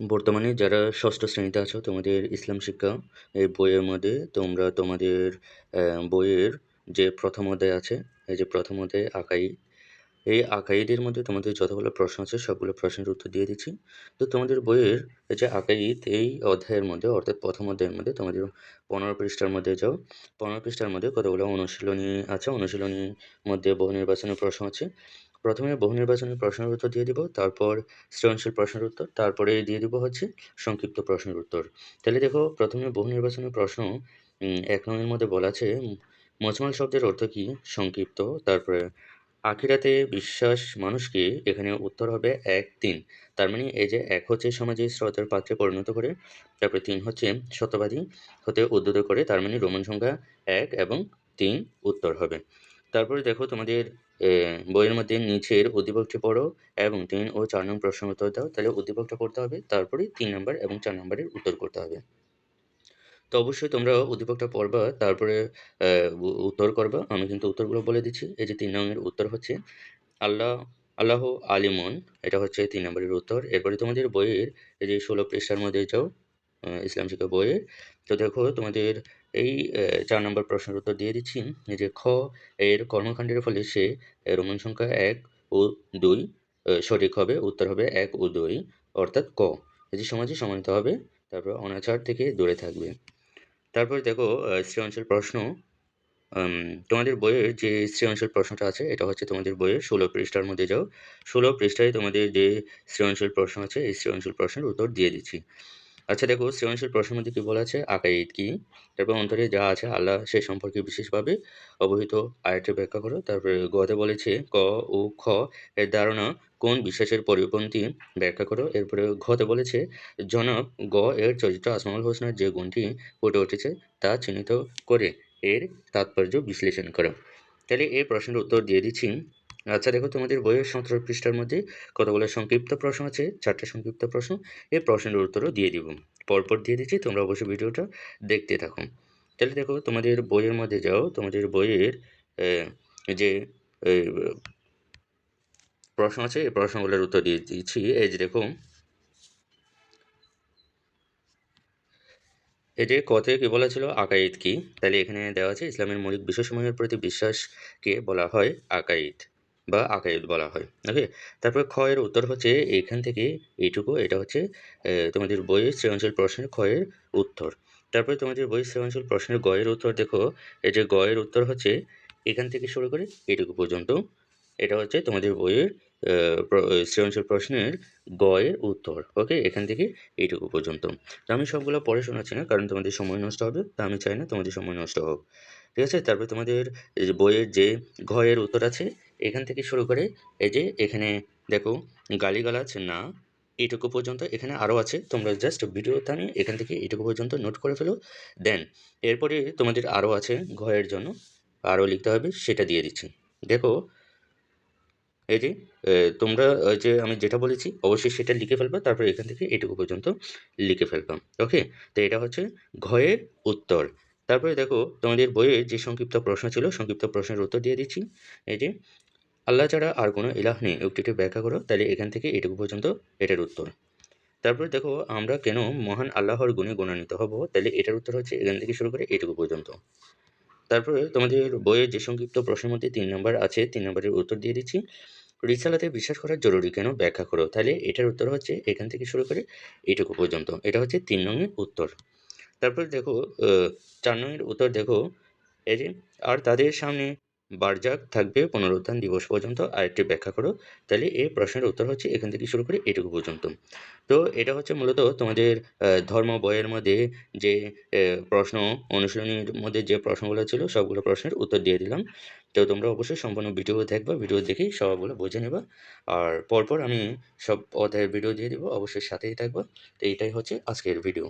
বর্তমানে যারা ষষ্ঠ শ্রেণীতে আছো, তোমাদের ইসলাম শিক্ষা এই বইয়ের মধ্যে তোমরা তোমাদের বইয়ের যে প্রথম অধ্যায় আছে, এই যে প্রথম অধ্যায় আকাই, এই আকাইদের মধ্যে তোমাদের যতগুলো প্রশ্ন আছে, সবগুলো প্রশ্নের উত্তর দিয়ে দিচ্ছি। তো তোমাদের বইয়ের এই যে আকাইদ এই অধ্যায়ের মধ্যে, অর্থাৎ প্রথম অধ্যায়ের মধ্যে তোমাদের পনেরো পৃষ্ঠার মধ্যে যাও। পনেরো পৃষ্ঠার মধ্যে কতগুলো অনুশীলনী আছে? অনুশীলনীর মধ্যে বহু নির্বাচনের প্রশ্ন আছে। প্রথমে বহু নির্বাচনী প্রশ্নের উত্তর দিয়ে দিব, তারপর সৃজনশীল প্রশ্নের উত্তর, তারপরে দিয়ে দিব হচ্ছে সংক্ষিপ্ত প্রশ্নের উত্তর। তাহলে দেখো, প্রথমে বহু নির্বাচনী প্রশ্ন এক নংয়ের মধ্যে বলা আছে মজমাল শব্দের অর্থ কি? সংক্ষিপ্ত, তারপরে আখিরাতে বিশ্বাস মানুষকে এখানে উত্তর হবে এক তিন। তার মানে এই যে এক হচ্ছে সমাজে শ্রদ্ধার পাত্রে পরিণত করে, তারপরে তিন হচ্ছে সত্যবাদী হতে উদ্যত করে, তার মানে রোমান সংখ্যা এক এবং তিন উত্তর হবে। তারপরে দেখো তোমাদের বইয়ের মধ্যে নিচের উদ্দীপকটি পড়ো এবং তিন ও চার নম্বর প্রশ্ন উত্তর দাও, তাহলে উদ্দীপকটা পড়তে হবে, তারপরে তিন নম্বর এবং চার নম্বরের উত্তর করতে হবে। তো অবশ্যই তোমরা উদ্দীপকটা পড়বা, তারপরে উত্তর করবা, আমি কিন্তু উত্তরগুলো বলে দিচ্ছি, এই যে তিন নম্বরের উত্তর হচ্ছে আল্লাহ আল্লাহ আলিমন, এটা হচ্ছে তিন নম্বরের উত্তর, এরপরে তোমাদের বইয়ের, এই যে ষোলো পৃষ্ঠার মধ্যে যাও ইসলাম শিক্ষা বইয়ের, তো দেখো তোমাদের এই চার নম্বর প্রশ্নের উত্তর দিয়ে দিচ্ছি। যে খ, এর কর্মকাণ্ডের ফলে সে রোমান সংখ্যা এক ও দুই সঠিক হবে, উত্তর হবে এক ও দুই, অর্থাৎ ক। এটি সমাজে সমানিত হবে, তারপর অনাচার থেকে দূরে থাকবে। তারপর দেখো সৃজনশীল প্রশ্ন তোমাদের বইয়ের যে সৃজনশীল প্রশ্নটা আছে, এটা হচ্ছে তোমাদের বইয়ের ষোলো পৃষ্ঠার মধ্যে যাও। ষোলো পৃষ্ঠায় তোমাদের যে সৃজনশীল প্রশ্ন আছে, এই সৃজনশীল প্রশ্নের উত্তর দিয়ে দিচ্ছি। আচ্ছা দেখো, সৃজনশীল প্রশ্নের মধ্যে কি বলা আছে আকাইদ কি? তারপর অন্তরে যা আছে, আল্লাহ সে সম্পর্কে বিশেষভাবে অবহিত। আয়াতটি ব্যাখ্যা করো। তারপরে গতে বলেছে, ক ও খ এর ধারণা কোন বিশ্বাসের পরিপন্থী? ব্যাখ্যা করো। এরপরে ঘতে বলেছে, জনক গ এর চরিত্র আসমাউল হোসেনের যে গুণটি ফুটে উঠেছে তা চিহ্নিত করে এর তাৎপর্য বিশ্লেষণ করো। তাহলে এই প্রশ্নের উত্তর দিয়ে দিচ্ছি। আচ্ছা দেখো তোমাদের বইয়ের সতেরো পৃষ্ঠার মধ্যে কতগুলো সংক্ষিপ্ত প্রশ্ন আছে? চারটে সংক্ষিপ্ত প্রশ্ন। এই প্রশ্নের উত্তরও দিয়ে দিব। পরপর দিয়ে দিচ্ছি, তোমরা অবশ্যই ভিডিওটা দেখতে থাকো। তাহলে দেখো তোমাদের বইয়ের মধ্যে যাও, তোমাদের বইয়ের যে প্রশ্ন আছে, এই প্রশ্নগুলোর উত্তর দিয়ে দিচ্ছি। এই যে দেখো এটি কথে কি বলা ছিল? আকাইদ কি? তাহলে এখানে দেওয়া আছে, ইসলামের মৌলিক বিষয়সমূহের প্রতি বিশ্বাসকে বলা হয় আকাইদ। বা আকাইদ বলা হয়। ওকে তারপরে খ এর উত্তর হচ্ছে এখান থেকে এইটুকু, এটা হচ্ছে তোমাদের বইয়ের সৃজনশীল প্রশ্নের এর উত্তর। তারপরে তোমাদের বইয়ের সৃজনশীল প্রশ্নের গ এর উত্তর দেখো, এই যে গ এর উত্তর হচ্ছে এখান থেকে শুরু করে এইটুকু পর্যন্ত। এটা হচ্ছে তোমাদের বইয়ের সৃজনশীল প্রশ্নের গ এর উত্তর। ওকে এখান থেকে এইটুকু পর্যন্ত। তো আমি সবগুলো পড়ে শোনাচ্ছি না, কারণ তোমাদের সময় নষ্ট হবে, তা আমি চাই না তোমাদের সময় নষ্ট হোক। ঠিক আছে? তারপরে তোমাদের বইয়ের যে ঘয়ের উত্তর আছে এখান থেকে শুরু করে এই যে এখানে দেখো গালিগালাজ না এটুকু পর্যন্ত এখানে আরও আছে। তোমরা জাস্ট ভিডিও থামিয়ে এখান থেকে এটুকু পর্যন্ত নোট করে ফেলো। দেন এরপরে তোমাদের আরও আছে ঘয়ের জন্য। আরও লিখতে হবে, সেটা দিয়ে দিচ্ছি। দেখো, এই যে তোমরা যে আমি যেটা বলেছি, অবশ্যই সেটা লিখে ফেলবা, তারপর এখান থেকে এটুকু পর্যন্ত লিখে ফেলবা। ওকে তো এটা হচ্ছে ঘয়ের উত্তর। তারপরে দেখো, তোমাদের বইয়ে যে সংক্ষিপ্ত প্রশ্ন ছিল, সংক্ষিপ্ত প্রশ্নের উত্তর দিয়ে দিচ্ছি। এই যে আল্লাহ ছাড়া আর কোনো ইলাহ নেই। উক্তিটি ব্যাখ্যা করো, তাহলে এখান থেকে এটুকু পর্যন্ত এটার উত্তর। তারপরে দেখো, আমরা কেন মহান আল্লাহর গুণে গুণান্বিত হব? তাহলে এটার উত্তর হচ্ছে এখান থেকে শুরু করে এটুকু পর্যন্ত। তারপরে তোমাদের বইয়ের যে সংক্ষিপ্ত প্রশ্নের মধ্যে তিন নম্বর আছে, তিন নম্বরের উত্তর দিয়ে দিচ্ছি। রিসালাতে বিশ্বাস করা জরুরি কেন? ব্যাখ্যা করো। তাহলে এটার উত্তর হচ্ছে এখান থেকে শুরু করে এটুকু পর্যন্ত। এটা হচ্ছে তিন নংয়ের উত্তর। তারপরে দেখো চার নংয়ের উত্তর দেখো, এই যে, আর তাদের সামনে বারজাক থাকবে পুনরুত্থান দিবস পর্যন্ত। আরেকটি ব্যাখ্যা করো। তাহলে এই প্রশ্নের উত্তর হচ্ছে এখান থেকে শুরু করে এটুকু পর্যন্ত। তো এটা হচ্ছে মূলত তোমাদের ধর্ম বইয়ের মধ্যে যে প্রশ্ন, অনুশীলনীর মধ্যে যে প্রশ্নগুলো ছিল, সবগুলো প্রশ্নের উত্তর দিয়ে দিলাম। তো তোমরা অবশ্যই সম্পূর্ণ ভিডিও দেখবা, ভিডিও দেখেই সবগুলো বুঝে নেবা। আর পরপর আমি সব অধ্যায়ের ভিডিও দিয়ে দেবো, অবশ্যই সাথেই থাকবা। তো এইটাই হচ্ছে আজকের ভিডিও।